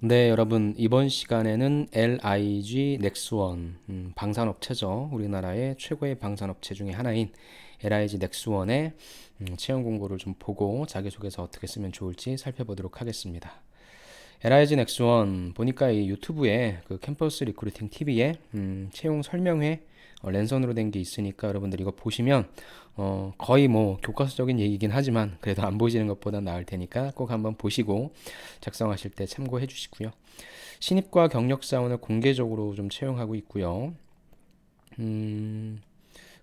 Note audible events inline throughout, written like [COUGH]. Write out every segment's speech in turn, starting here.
네, 여러분, 이번 시간에는 LIG 넥스원, 음, 방산업체죠. 우리나라의 최고의 방산업체 중에 하나인 LIG 넥스원의 음, 채용 공고를 좀 보고 자기소개서 어떻게 쓰면 좋을지 살펴보도록 하겠습니다. LIG 넥스원 보니까 이 유튜브에 그 캠퍼스 리크루팅 TV에 음, 채용 설명회 어, 랜선으로 된 게 있으니까 여러분들 이거 보시면 어, 거의 뭐 교과서적인 얘기긴 하지만 그래도 안 보시는 것보다 나을 테니까 꼭 한번 보시고 작성하실 때 참고해 주시고요. 신입과 경력 사원을 공개적으로 좀 채용하고 있고요. 음,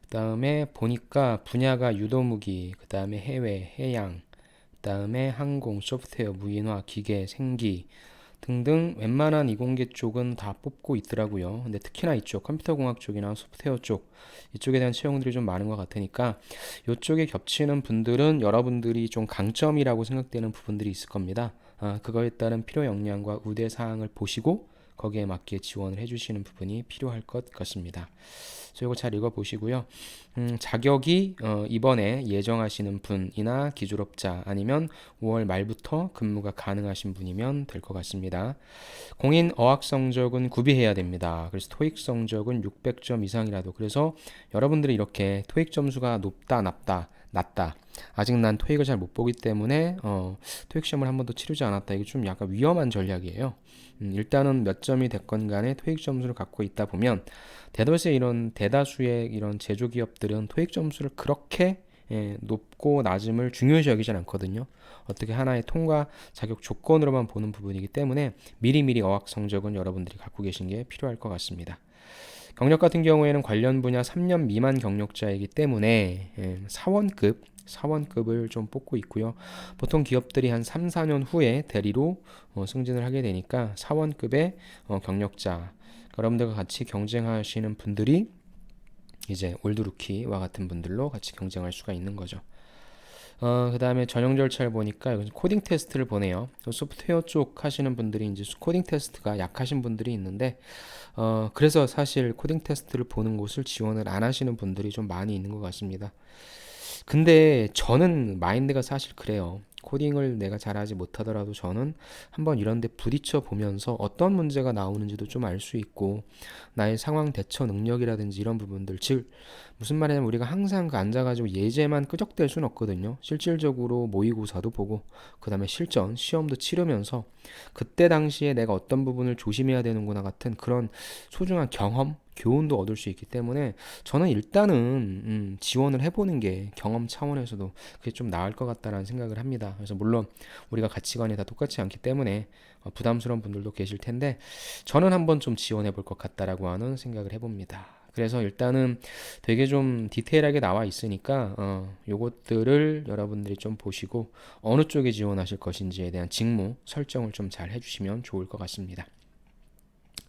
그다음에 보니까 분야가 유도무기, 그다음에 해외, 해양, 그다음에 항공, 소프트웨어, 무인화, 기계, 생기 등등 웬만한 이공계 쪽은 다 뽑고 있더라고요. 근데 특히나 이쪽 컴퓨터공학 쪽이나 소프트웨어 쪽 이쪽에 대한 채용들이 좀 많은 것 같으니까 이쪽에 겹치는 분들은 여러분들이 좀 강점이라고 생각되는 부분들이 있을 겁니다. 아, 그거에 따른 필요 역량과 우대 사항을 보시고 거기에 맞게 지원을 해주시는 부분이 필요할 것 같습니다. 그래서 이거 잘 읽어보시고요. 음, 자격이 어, 이번에 예정하시는 분이나 기졸업자 아니면 5월 말부터 근무가 가능하신 분이면 될 것 같습니다. 공인 어학 성적은 구비해야 됩니다. 그래서 토익 성적은 600점 이상이라도 그래서 여러분들이 이렇게 토익 점수가 높다, 낮다, 낮다. 아직 난 토익을 잘 못 보기 때문에 어, 토익 시험을 한 번도 치르지 않았다. 이게 좀 약간 위험한 전략이에요. 음, 일단은 몇 점이 됐건 간에 토익 점수를 갖고 있다 보면 대도시 이런 대다수의 이런 제조 기업들은 토익 점수를 그렇게 예, 높고 낮음을 중요시 여기진 않거든요. 어떻게 하나의 통과 자격 조건으로만 보는 부분이기 때문에 미리미리 어학 성적은 여러분들이 갖고 계신 게 필요할 것 같습니다. 경력 같은 경우에는 관련 분야 3년 미만 경력자이기 때문에 예, 사원급 사원급을 좀 뽑고 있고요. 보통 기업들이 한 3, 4년 후에 대리로 어, 승진을 하게 되니까 사원급의 어, 경력자 여러분들과 같이 경쟁하시는 분들이 이제 올드루키와 같은 분들로 같이 경쟁할 수가 있는 거죠. 어, 그 다음에 전형 절차를 보니까 여기 코딩 테스트를 보내요. 소프트웨어 쪽 하시는 분들이 이제 코딩 테스트가 약하신 분들이 있는데, 어, 그래서 사실 코딩 테스트를 보는 곳을 지원을 안 하시는 분들이 좀 많이 있는 것 같습니다. 근데 저는 마인드가 사실 그래요. 코딩을 내가 잘하지 못하더라도 저는 한번 이런 데 부딪혀 보면서 어떤 문제가 나오는지도 좀 알 수 있고 나의 상황 대처 능력이라든지 이런 부분들 즉 무슨 말이냐면 우리가 항상 그 앉아가지고 예제만 끄적댈 수는 없거든요. 실질적으로 모의고사도 보고 그 다음에 실전 시험도 치르면서 그때 당시에 내가 어떤 부분을 조심해야 되는구나 같은 그런 소중한 경험 교훈도 얻을 수 있기 때문에 저는 일단은 음, 지원을 해보는 게 경험 차원에서도 그게 좀 나을 것 같다라는 생각을 합니다. 그래서 물론 우리가 가치관이 다 똑같지 않기 때문에 어, 부담스러운 분들도 계실 텐데 저는 한번 좀 지원해 볼 것 같다라고 하는 생각을 해봅니다. 그래서 일단은 되게 좀 디테일하게 나와 있으니까 어, 요것들을 여러분들이 좀 보시고 어느 쪽에 지원하실 것인지에 대한 직무 설정을 좀 잘 해주시면 좋을 것 같습니다.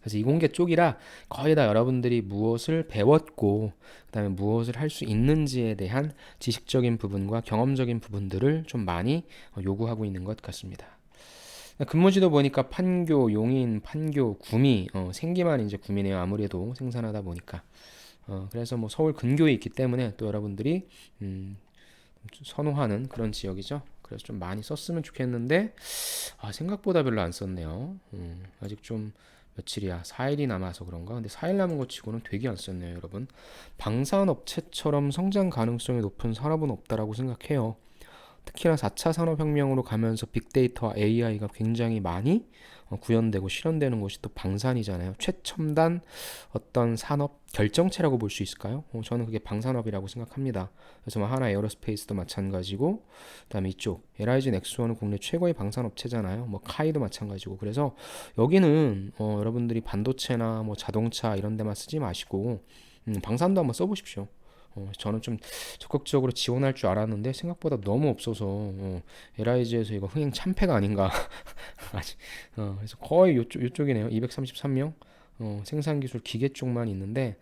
그래서 이공계 쪽이라 거의 다 여러분들이 무엇을 배웠고 그다음에 무엇을 할 수 있는지에 대한 지식적인 부분과 경험적인 부분들을 좀 많이 어, 요구하고 있는 것 같습니다. 근무지도 보니까 판교, 용인, 판교, 구미, 어, 생기만 이제 구미네요. 아무래도 생산하다 보니까. 어, 그래서 뭐 서울 근교에 있기 때문에 또 여러분들이 음, 선호하는 그런 지역이죠. 그래서 좀 많이 썼으면 좋겠는데 아, 생각보다 별로 안 썼네요. 음, 아직 좀 며칠이야? 4일이 남아서 그런가? 근데 4일 남은 것 치고는 되게 안 썼네요, 여러분. 방산업체처럼 성장 가능성이 높은 산업은 없다라고 생각해요. 특히나 4차 산업혁명으로 가면서 빅데이터와 AI가 굉장히 많이 어, 구현되고 실현되는 곳이 또 방산이잖아요. 최첨단 어떤 산업 결정체라고 볼 수 있을까요? 어, 저는 그게 방산업이라고 생각합니다. 그래서 뭐 하나 에어로스페이스도 마찬가지고, 그다음에 이쪽 LIG 넥스원은 국내 최고의 방산업체잖아요. 뭐 카이도 마찬가지고. 그래서 여기는 어, 여러분들이 반도체나 뭐 자동차 이런 데만 쓰지 마시고 음, 방산도 한번 써보십시오. 어, 저는 좀 적극적으로 지원할 줄 알았는데 생각보다 너무 없어서 어, LIG에서 이거 흥행 참패가 아닌가. [LAUGHS] 아직 어, 그래서 거의 요쪽 요쪽이네요. 233명 어, 생산 기술 기계 쪽만 있는데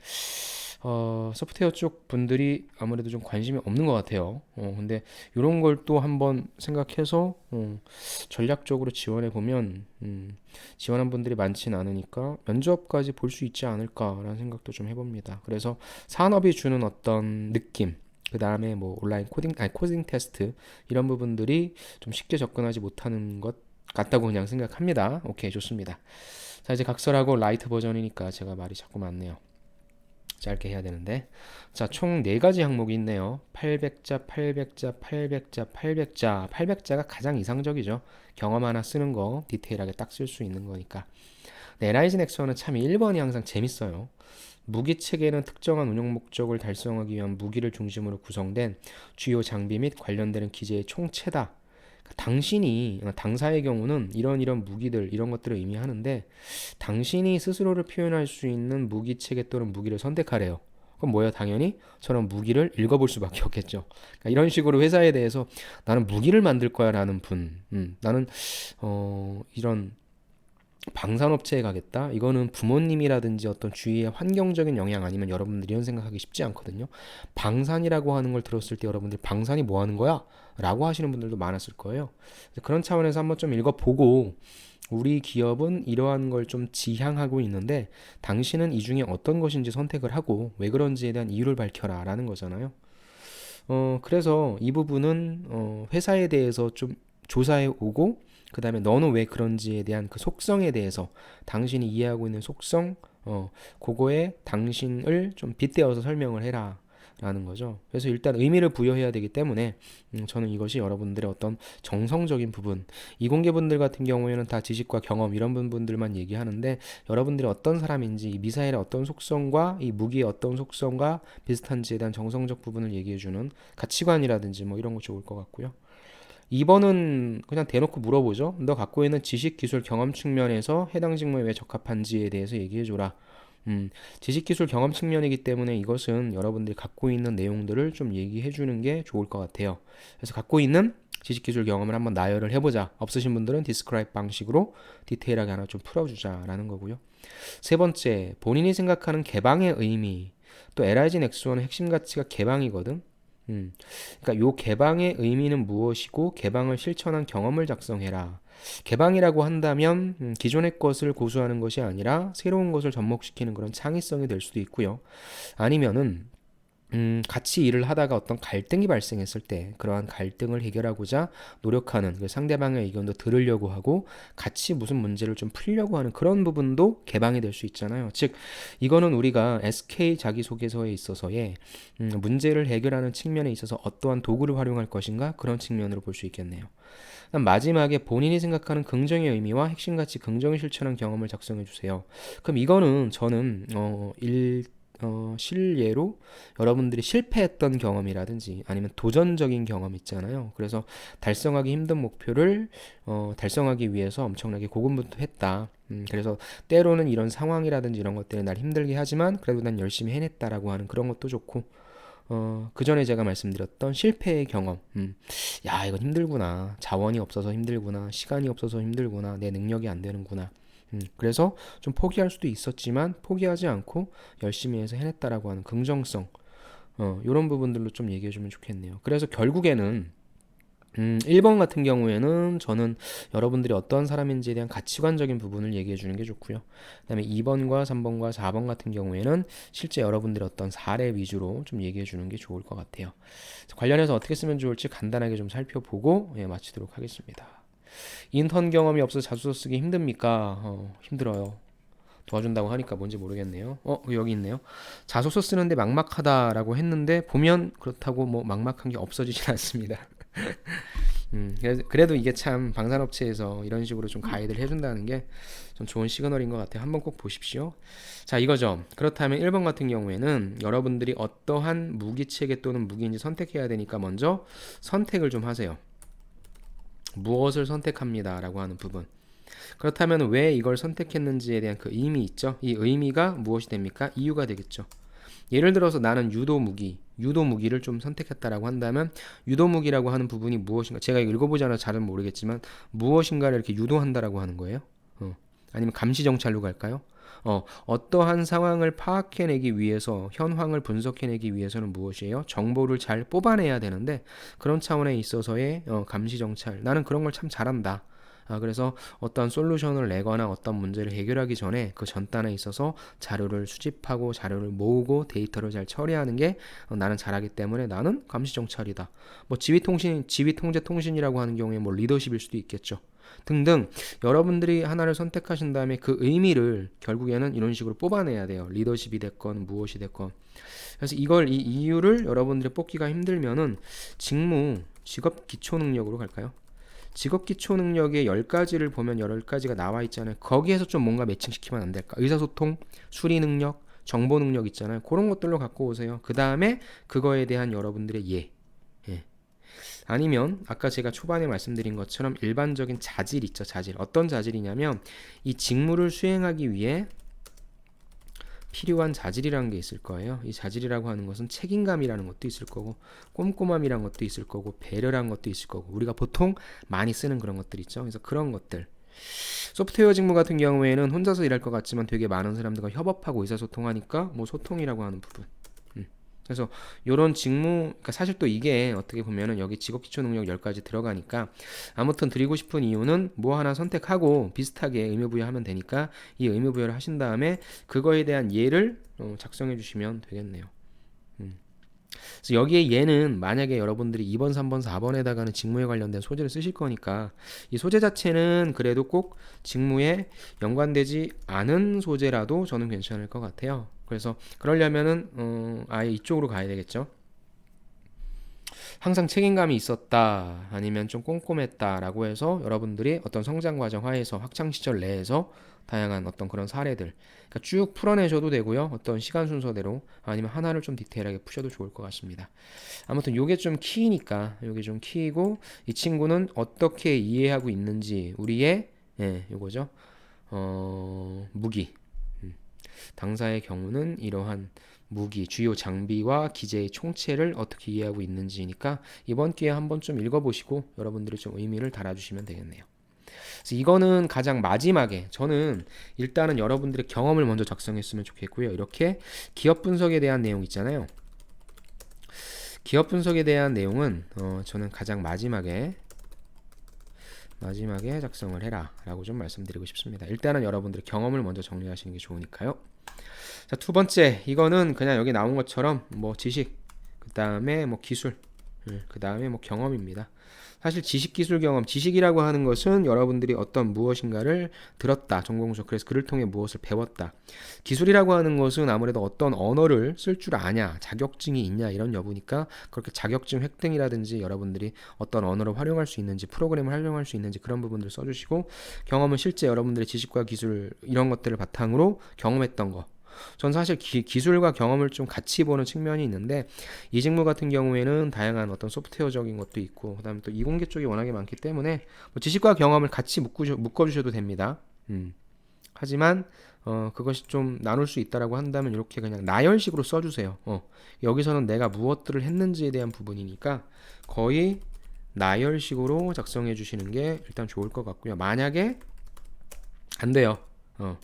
어, 소프트웨어 쪽 분들이 아무래도 좀 관심이 없는 것 같아요. 어, 근데 이런 걸 또 한번 생각해서 어, 전략적으로 지원해 보면 음, 지원한 분들이 많지는 않으니까 면접까지 볼 수 있지 않을까라는 생각도 좀 해봅니다. 그래서 산업이 주는 어떤 느낌, 그 다음에 뭐 온라인 코딩, 아니 코딩 테스트 이런 부분들이 좀 쉽게 접근하지 못하는 것 같다고 그냥 생각합니다. 오케이, 좋습니다. 자, 이제 각설하고 라이트 버전이니까 제가 말이 자꾸 많네요. 짧게 해야 되는데. 자, 총 네 가지 항목이 있네요. 800자, 800자, 800자, 800자. 800자가 가장 이상적이죠. 경험 하나 쓰는 거 디테일하게 딱 쓸 수 있는 거니까. 네, 라이즌 엑스원은 참 1번이 항상 재밌어요. 무기 체계는 특정한 운용 목적을 달성하기 위한 무기를 중심으로 구성된 주요 장비 및 관련되는 기재의 총체다. 그러니까 당신이 당사의 경우는 이런 이런 무기들 이런 것들을 의미하는데 당신이 스스로를 표현할 수 있는 무기 체계 또는 무기를 선택하래요. 그럼 뭐야 당연히 저런 무기를 읽어볼 수밖에 없겠죠. 그러니까 이런 식으로 회사에 대해서 나는 무기를 만들 거야라는 분, 음, 나는 어, 이런 방산업체에 가겠다. 이거는 부모님이라든지 어떤 주위의 환경적인 영향 아니면 여러분들이 이런 생각하기 쉽지 않거든요. 방산이라고 하는 걸 들었을 때 여러분들이 방산이 뭐 하는 거야? 라고 하시는 분들도 많았을 거예요. 그런 차원에서 한번 좀 읽어보고 우리 기업은 이러한 걸 좀 지향하고 있는데 당신은 이 중에 어떤 것인지 선택을 하고 왜 그런지에 대한 이유를 밝혀라 라는 거잖아요. 어, 그래서 이 부분은 어, 회사에 대해서 좀 조사해 오고 그 다음에 너는 왜 그런지에 대한 그 속성에 대해서 당신이 이해하고 있는 속성, 어, 그거에 당신을 좀 빗대어서 설명을 해라. 라는 거죠. 그래서 일단 의미를 부여해야 되기 때문에 음, 저는 이것이 여러분들의 어떤 정성적인 부분, 이공계분들 같은 경우에는 다 지식과 경험 이런 부분들만 얘기하는데 여러분들이 어떤 사람인지 미사일의 어떤 속성과 이 무기의 어떤 속성과 비슷한지에 대한 정성적 부분을 얘기해주는 가치관이라든지 뭐 이런 거 좋을 것 같고요. 2번은 그냥 대놓고 물어보죠. 너 갖고 있는 지식, 기술, 경험 측면에서 해당 직무에 왜 적합한지에 대해서 얘기해줘라. 음, 지식, 기술, 경험 측면이기 때문에 이것은 여러분들이 갖고 있는 내용들을 좀 얘기해 주는 게 좋을 것 같아요. 그래서 갖고 있는 지식, 기술, 경험을 한번 나열을 해보자. 없으신 분들은 디스크라이브 방식으로 디테일하게 하나 좀 풀어주자라는 거고요. 세 번째, 본인이 생각하는 개방의 의미. 또 LIG 넥스원의 핵심 가치가 개방이거든. 음, 그러니까 요 개방의 의미는 무엇이고 개방을 실천한 경험을 작성해라. 개방이라고 한다면 음, 기존의 것을 고수하는 것이 아니라 새로운 것을 접목시키는 그런 창의성이 될 수도 있고요. 아니면은 음, 같이 일을 하다가 어떤 갈등이 발생했을 때 그러한 갈등을 해결하고자 노력하는 그 상대방의 의견도 들으려고 하고 같이 무슨 문제를 좀 풀려고 하는 그런 부분도 개방이 될 수 있잖아요. 즉 이거는 우리가 SK 자기소개서에 있어서의 음, 문제를 해결하는 측면에 있어서 어떠한 도구를 활용할 것인가 그런 측면으로 볼 수 있겠네요. 마지막에 본인이 생각하는 긍정의 의미와 핵심 가치 긍정을 실천한 경험을 작성해 주세요. 그럼 이거는 저는 어, 일 어, 실예로 여러분들이 실패했던 경험이라든지 아니면 도전적인 경험 있잖아요. 그래서 달성하기 힘든 목표를 어, 달성하기 위해서 엄청나게 고군분투했다. 음, 그래서 때로는 이런 상황이라든지 이런 것들이 날 힘들게 하지만 그래도 난 열심히 해냈다라고 하는 그런 것도 좋고 어, 그 전에 제가 말씀드렸던 실패의 경험. 음, 야, 이건 힘들구나. 자원이 없어서 힘들구나. 시간이 없어서 힘들구나. 내 능력이 안 되는구나. 음, 그래서 좀 포기할 수도 있었지만 포기하지 않고 열심히 해서 해냈다라고 하는 긍정성 어, 이런 부분들로 좀 얘기해 주면 좋겠네요. 그래서 결국에는 음, 1번 같은 경우에는 저는 여러분들이 어떤 사람인지에 대한 가치관적인 부분을 얘기해 주는 게 좋고요. 그 다음에 2번과 3번과 4번 같은 경우에는 실제 여러분들이 어떤 사례 위주로 좀 얘기해 주는 게 좋을 것 같아요. 관련해서 어떻게 쓰면 좋을지 간단하게 좀 살펴보고 예, 마치도록 하겠습니다. 인턴 경험이 없어서 자소서 쓰기 힘듭니까? 어, 힘들어요. 도와준다고 하니까 뭔지 모르겠네요. 어, 여기 있네요. 자소서 쓰는데 막막하다라고 했는데 보면 그렇다고 뭐 막막한 게 없어지진 [LAUGHS] 않습니다. 음, 그래도 이게 참 방산업체에서 이런 식으로 좀 가이드를 해준다는 게 좀 좋은 시그널인 것 같아요. 한번 꼭 보십시오. 자, 이거죠. 그렇다면 1번 같은 경우에는 여러분들이 어떠한 무기 체계 또는 무기인지 선택해야 되니까 먼저 선택을 좀 하세요. 무엇을 선택합니다. 라고 하는 부분. 그렇다면 왜 이걸 선택했는지에 대한 그 의미 있죠? 이 의미가 무엇이 됩니까? 이유가 되겠죠. 예를 들어서 나는 유도 무기, 유도 무기를 좀 선택했다라고 한다면 유도 무기라고 하는 부분이 무엇인가? 제가 읽어보지 않아 잘은 모르겠지만 무엇인가를 이렇게 유도한다라고 하는 거예요. 어. 아니면 감시 정찰로 갈까요? 어, 어떠한 상황을 파악해내기 위해서 현황을 분석해내기 위해서는 무엇이에요? 정보를 잘 뽑아내야 되는데 그런 차원에 있어서의 어, 감시 정찰 나는 그런 걸 참 잘한다. 아, 그래서 어떤 솔루션을 내거나 어떤 문제를 해결하기 전에 그 전단에 있어서 자료를 수집하고 자료를 모으고 데이터를 잘 처리하는 게 어, 나는 잘하기 때문에 나는 감시 정찰이다. 뭐 지휘 통신, 지휘 통제 통신이라고 하는 경우에 뭐 리더십일 수도 있겠죠. 등등 여러분들이 하나를 선택하신 다음에 그 의미를 결국에는 이런 식으로 뽑아내야 돼요. 리더십이 됐건 무엇이 됐건. 그래서 이걸 이 이유를 여러분들이 뽑기가 힘들면은 직무 직업 기초 능력으로 갈까요? 직업 기초 능력의 10가지를 보면 10가지가 나와 있잖아요. 거기에서 좀 뭔가 매칭시키면 안 될까? 의사소통, 수리 능력, 정보 능력 있잖아요. 그런 것들로 갖고 오세요. 그 다음에 그거에 대한 여러분들의 예. 예. 아니면 아까 제가 초반에 말씀드린 것처럼 일반적인 자질 있죠. 자질. 어떤 자질이냐면 이 직무를 수행하기 위해 필요한 자질이라는 게 있을 거예요. 이 자질이라고 하는 것은 책임감이라는 것도 있을 거고 꼼꼼함이라는 것도 있을 거고 배려라는 것도 있을 거고 우리가 보통 많이 쓰는 그런 것들 있죠. 그래서 그런 것들 소프트웨어 직무 같은 경우에는 혼자서 일할 것 같지만 되게 많은 사람들과 협업하고 의사소통하니까 뭐 소통이라고 하는 부분. 음. 그래서 이런 직무, 그러니까 사실 또 이게 어떻게 보면은 여기 직업 기초 능력 10가지 들어가니까 아무튼 드리고 싶은 이유는 뭐 하나 선택하고 비슷하게 의무 부여하면 되니까 이 의무 부여를 하신 다음에 그거에 대한 예를 어, 작성해 주시면 되겠네요. 음. 그래서 여기에 얘는 만약에 여러분들이 2번, 3번, 4번에다가는 직무에 관련된 소재를 쓰실 거니까 이 소재 자체는 그래도 꼭 직무에 연관되지 않은 소재라도 저는 괜찮을 것 같아요. 그래서 그러려면은 어, 아예 이쪽으로 가야 되겠죠. 항상 책임감이 있었다 아니면 좀 꼼꼼했다라고 해서 여러분들이 어떤 성장 과정 하에서 학창 시절 내에서 다양한 어떤 그런 사례들 그러니까 쭉 풀어내셔도 되고요 어떤 시간 순서대로 아니면 하나를 좀 디테일하게 푸셔도 좋을 것 같습니다 아무튼 요게 좀 키니까 요게 좀 키이고 이 친구는 어떻게 이해하고 있는지 우리의 예 요거죠 어 무기 음. 당사의 경우는 이러한 무기, 주요 장비와 기재의 총체를 어떻게 이해하고 있는지니까 이번 기회에 한번 좀 읽어보시고 여러분들이 좀 의미를 달아주시면 되겠네요. 그래서 이거는 가장 마지막에 저는 일단은 여러분들의 경험을 먼저 작성했으면 좋겠고요. 이렇게 기업 분석에 대한 내용 있잖아요. 기업 분석에 대한 내용은 어, 저는 가장 마지막에 마지막에 작성을 해라 라고 좀 말씀드리고 싶습니다. 일단은 여러분들의 경험을 먼저 정리하시는 게 좋으니까요. 자, 두 번째, 이거는 그냥 여기 나온 것처럼 뭐 지식, 그 다음에 뭐 기술, 그 다음에 뭐 경험입니다. 사실 지식, 기술, 경험, 지식이라고 하는 것은 여러분들이 어떤 무엇인가를 들었다, 전공서 그래서 그를 통해 무엇을 배웠다. 기술이라고 하는 것은 아무래도 어떤 언어를 쓸 줄 아냐, 자격증이 있냐 이런 여부니까 그렇게 자격증 획득이라든지 여러분들이 어떤 언어를 활용할 수 있는지, 프로그램을 활용할 수 있는지 그런 부분들 써주시고 경험은 실제 여러분들의 지식과 기술 이런 것들을 바탕으로 경험했던 거. 전 사실 기, 술과 경험을 좀 같이 보는 측면이 있는데 이 직무 같은 경우에는 다양한 어떤 소프트웨어적인 것도 있고 그다음에 또 이공계 쪽이 워낙에 많기 때문에 뭐 지식과 경험을 같이 묶으셔, 묶어 주셔도 됩니다. 음. 하지만 어, 그것이 좀 나눌 수 있다라고 한다면 이렇게 그냥 나열식으로 써주세요. 어, 여기서는 내가 무엇들을 했는지에 대한 부분이니까 거의 나열식으로 작성해 주시는 게 일단 좋을 것 같고요. 만약에 안 돼요. 어,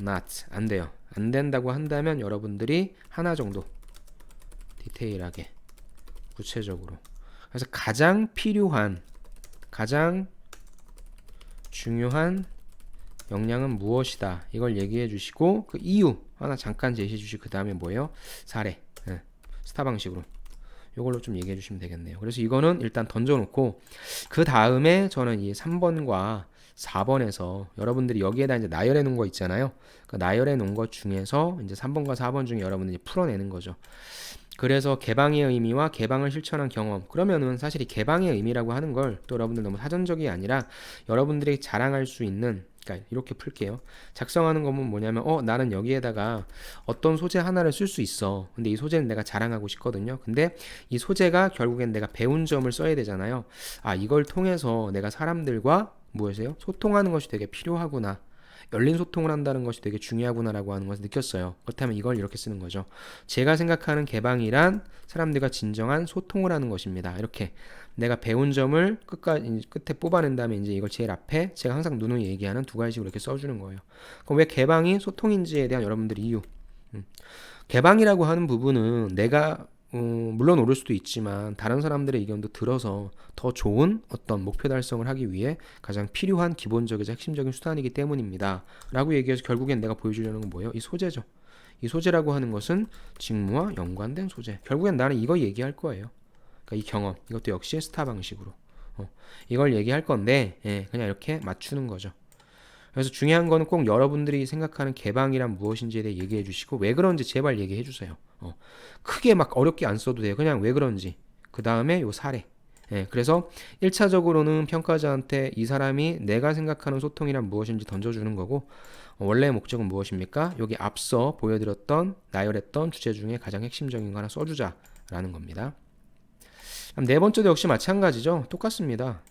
not 안 돼요. 안 된다고 한다면 여러분들이 하나 정도 디테일하게 구체적으로. 그래서 가장 필요한 가장 중요한 역량은 무엇이다? 이걸 얘기해 주시고 그 이유 하나 잠깐 제시해 주시고 그 다음에 뭐예요? 사례. 네. 스타 방식으로. 이걸로 좀 얘기해 주시면 되겠네요. 그래서 이거는 일단 던져 놓고 그 다음에 저는 이 3번과 4번에서 여러분들이 여기에 다 이제 나열해 놓은 거 있잖아요. 그 나열해 놓은 것 중에서 이제 3번과 4번 중에 여러분들이 풀어내는 거죠. 그래서 개방의 의미와 개방을 실천한 경험. 그러면은 사실 이 개방의 의미라고 하는 걸 또 여러분들 너무 사전적이 아니라 여러분들이 자랑할 수 있는 그러니까 이렇게 풀게요. 작성하는 거면 뭐냐면 어 나는 여기에다가 어떤 소재 하나를 쓸 수 있어. 근데 이 소재는 내가 자랑하고 싶거든요. 근데 이 소재가 결국엔 내가 배운 점을 써야 되잖아요. 아 이걸 통해서 내가 사람들과 무엇이에요? 소통하는 것이 되게 필요하구나. 열린 소통을 한다는 것이 되게 중요하구나라고 하는 것을 느꼈어요. 그렇다면 이걸 이렇게 쓰는 거죠. 제가 생각하는 개방이란 사람들과 진정한 소통을 하는 것입니다. 이렇게 내가 배운 점을 끝까지 끝에 뽑아낸 다음에 이제 이걸 제일 앞에 제가 항상 누누이 얘기하는 두 가지식으로 이렇게 써주는 거예요. 그럼 왜 개방이 소통인지에 대한 여러분들의 이유. 음. 개방이라고 하는 부분은 내가 어, 물론 오를 수도 있지만 다른 사람들의 의견도 들어서 더 좋은 어떤 목표 달성을 하기 위해 가장 필요한 기본적이자 핵심적인 수단이기 때문입니다. 라고 얘기해서 결국엔 내가 보여주려는 건 뭐예요? 이 소재죠. 이 소재라고 하는 것은 직무와 연관된 소재. 결국엔 나는 이거 얘기할 거예요. 그러니까 이 경험, 이것도 역시 스타 방식으로. 어, 이걸 얘기할 건데 예, 그냥 이렇게 맞추는 거죠. 그래서 중요한 거는 꼭 여러분들이 생각하는 개방이란 무엇인지에 대해 얘기해 주시고 왜 그런지 제발 얘기해 주세요. 어, 크게 막 어렵게 안 써도 돼요. 그냥 왜 그런지. 그 다음에 요 사례. 예, 그래서 1차적으로는 평가자한테 이 사람이 내가 생각하는 소통이란 무엇인지 던져주는 거고 어, 원래 목적은 무엇입니까? 여기 앞서 보여드렸던 나열했던 주제 중에 가장 핵심적인 거 하나 써주자라는 겁니다. 네 번째도 역시 마찬가지죠. 똑같습니다.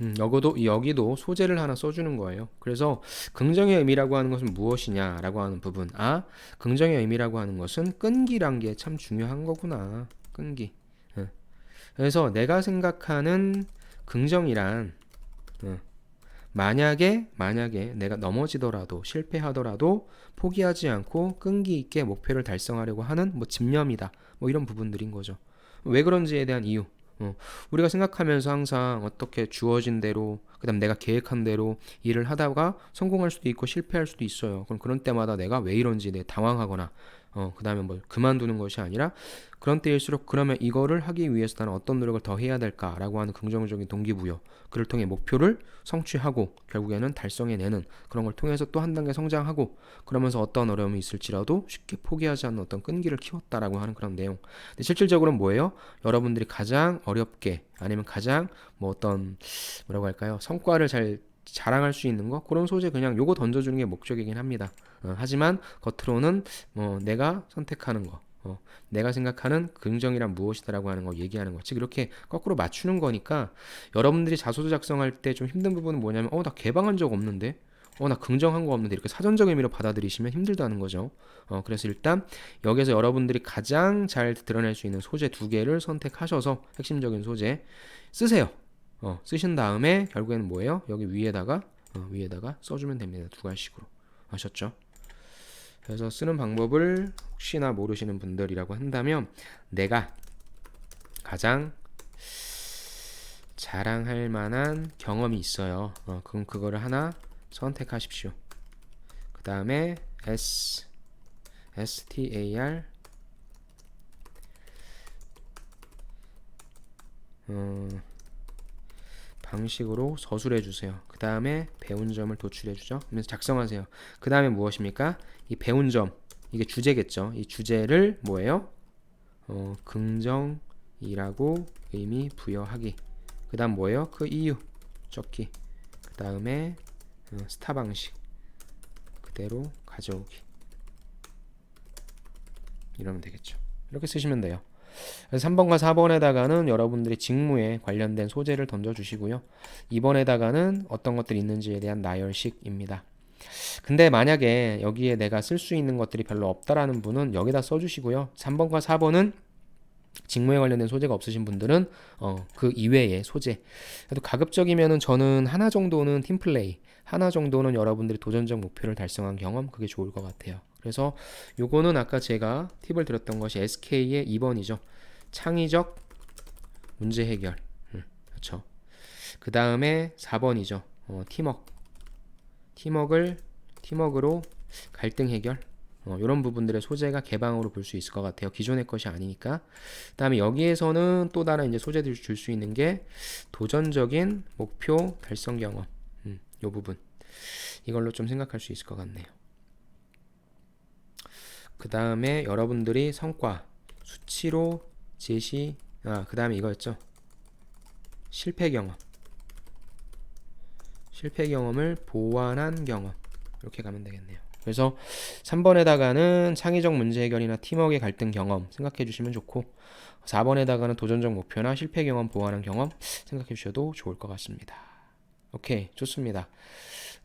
음, 여기도 여기도 소재를 하나 써주는 거예요. 그래서 긍정의 의미라고 하는 것은 무엇이냐라고 하는 부분. 아, 긍정의 의미라고 하는 것은 끈기란 게 참 중요한 거구나. 끈기. 예. 그래서 내가 생각하는 긍정이란 예. 만약에 만약에 내가 넘어지더라도 실패하더라도 포기하지 않고 끈기 있게 목표를 달성하려고 하는 뭐 집념이다. 뭐 이런 부분들인 거죠. 왜 그런지에 대한 이유. 어, 우리가 생각하면서 항상 어떻게 주어진 대로 그 다음 내가 계획한 대로 일을 하다가 성공할 수도 있고 실패할 수도 있어요. 그럼 그런 때마다 내가 왜 이런지 내 당황하거나 어, 그 다음에 뭐 그만두는 것이 아니라 그런 때일수록 그러면 이거를 하기 위해서 나는 어떤 노력을 더 해야 될까라고 하는 긍정적인 동기부여 그를 통해 목표를 성취하고 결국에는 달성해내는 그런 걸 통해서 또 한 단계 성장하고 그러면서 어떤 어려움이 있을지라도 쉽게 포기하지 않는 어떤 끈기를 키웠다라고 하는 그런 내용. 근데 실질적으로는 뭐예요? 여러분들이 가장 어렵게 아니면 가장 뭐 어떤 뭐라고 할까요? 성과를 잘 자랑할 수 있는 거 그런 소재 그냥 요거 던져주는 게 목적이긴 합니다. 어, 하지만 겉으로는 뭐 내가 선택하는 거, 어, 내가 생각하는 긍정이란 무엇이다라고 하는 거 얘기하는 거, 즉 이렇게 거꾸로 맞추는 거니까 여러분들이 자소서 작성할 때 좀 힘든 부분은 뭐냐면 어 나 개방한 적 없는데. 어, 나 긍정한 거 없는데 이렇게 사전적 의미로 받아들이시면 힘들다는 거죠. 어, 그래서 일단 여기서 여러분들이 가장 잘 드러낼 수 있는 소재 두 개를 선택하셔서 핵심적인 소재 쓰세요. 어, 쓰신 다음에 결국에는 뭐예요? 여기 위에다가 어, 위에다가 써주면 됩니다. 두 가지식으로 아셨죠? 그래서 쓰는 방법을 혹시나 모르시는 분들이라고 한다면 내가 가장 자랑할 만한 경험이 있어요. 어, 그럼 그거를 하나 선택하십시오. 그 다음에 S S T A R 어, 방식으로 서술해 주세요. 그 다음에 배운 점을 도출해 주죠. 그러면서 작성하세요. 그 다음에 무엇입니까? 이 배운 점 이게 주제겠죠. 이 주제를 뭐예요? 어, 긍정이라고 의미 부여하기. 그 다음 뭐예요? 그 이유 적기. 그 다음에 어, 스타 방식 그대로 가져오기. 이러면 되겠죠. 이렇게 쓰시면 돼요. 그래서 3번과 4번에다가는 여러분들이 직무에 관련된 소재를 던져주시고요. 2번에다가는 어떤 것들이 있는지에 대한 나열식입니다. 근데 만약에 여기에 내가 쓸 수 있는 것들이 별로 없다라는 분은 여기다 써주시고요. 3번과 4번은 직무에 관련된 소재가 없으신 분들은 어, 그 이외의 소재. 그래도 가급적이면은 저는 하나 정도는 팀플레이, 하나 정도는 여러분들이 도전적 목표를 달성한 경험 그게 좋을 것 같아요. 그래서 요거는 아까 제가 팁을 드렸던 것이 SK의 2번이죠. 창의적 문제 해결. 음, 그렇죠. 그 다음에 4번이죠. 어, 팀워크. 팀워크를 팀워크로 갈등 해결. 어, 이런 부분들의 소재가 개방으로 볼 수 있을 것 같아요. 기존의 것이 아니니까. 그 다음에 여기에서는 또 다른 이제 소재들을 줄 수 있는 게 도전적인 목표 달성 경험. 음, 요 부분. 이걸로 좀 생각할 수 있을 것 같네요. 그 다음에 여러분들이 성과 수치로 제시 아, 그 다음에 이거였죠. 실패 경험. 실패 경험을 보완한 경험. 이렇게 가면 되겠네요. 그래서 3번에다가는 창의적 문제 해결이나 팀워크의 갈등 경험 생각해 주시면 좋고 4번에다가는 도전적 목표나 실패 경험 보완한 경험 생각해 주셔도 좋을 것 같습니다. 오케이, 좋습니다.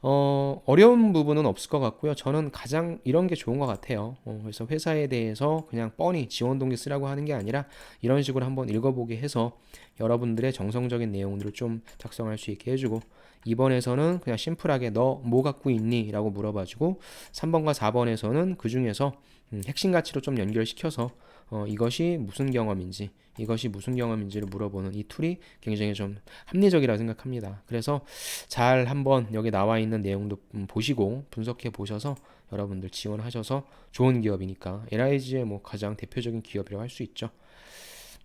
어, 어려운 부분은 없을 것 같고요. 저는 가장 이런 게 좋은 것 같아요. 어, 그래서 회사에 대해서 그냥 뻔히 지원 동기 쓰라고 하는 게 아니라 이런 식으로 한번 읽어보게 해서 여러분들의 정성적인 내용들을 좀 작성할 수 있게 해주고 2번에서는 그냥 심플하게 너 뭐 갖고 있니? 라고 물어봐주고 3번과 4번에서는 그 중에서 음, 핵심 가치로 좀 연결시켜서 어, 이것이 무슨 경험인지 이것이 무슨 경험인지를 물어보는 이 툴이 굉장히 좀 합리적이라 고 생각합니다. 그래서 잘 한번 여기 나와 있는 내용도 음, 보시고 분석해 보셔서 여러분들 지원하셔서 좋은 기업이니까 LIG의 뭐 가장 대표적인 기업이라고 할 수 있죠.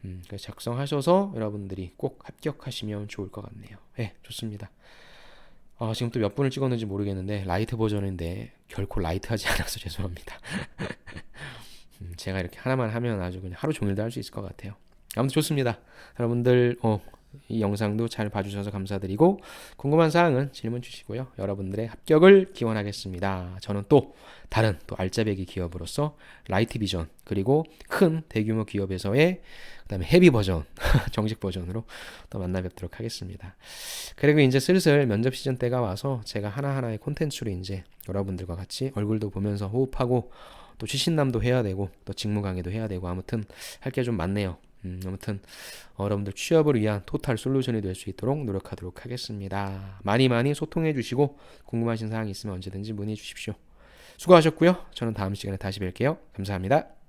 음, 작성하셔서 여러분들이 꼭 합격하시면 좋을 것 같네요. 네, 좋습니다. 아, 지금 또 몇 분을 찍었는지 모르겠는데 라이트 버전인데 결코 라이트하지 [LAUGHS] 않아서 죄송합니다. 음, 제가 이렇게 하나만 하면 아주 그냥 하루 종일도 할 수 있을 것 같아요. 아무튼 좋습니다. 여러분들 어, 이 영상도 잘 봐주셔서 감사드리고 궁금한 사항은 질문 주시고요. 여러분들의 합격을 기원하겠습니다. 저는 또 다른 또 알짜배기 기업으로서 라이트 비전 그리고 큰 대규모 기업에서의 그다음에 헤비 버전 [LAUGHS] 정식 버전으로 또 만나 뵙도록 하겠습니다. 그리고 이제 슬슬 면접 시즌 때가 와서 제가 하나하나의 콘텐츠로 이제 여러분들과 같이 얼굴도 보면서 호흡하고 또 취신남도 해야 되고 또 직무 강의도 해야 되고 아무튼 할 게 좀 많네요. 음, 아무튼 어, 여러분들 취업을 위한 토탈 솔루션이 될 수 있도록 노력하도록 하겠습니다. 많이 많이 소통해 주시고 궁금하신 사항 있으면 언제든지 문의 주십시오. 수고하셨고요. 저는 다음 시간에 다시 뵐게요. 감사합니다.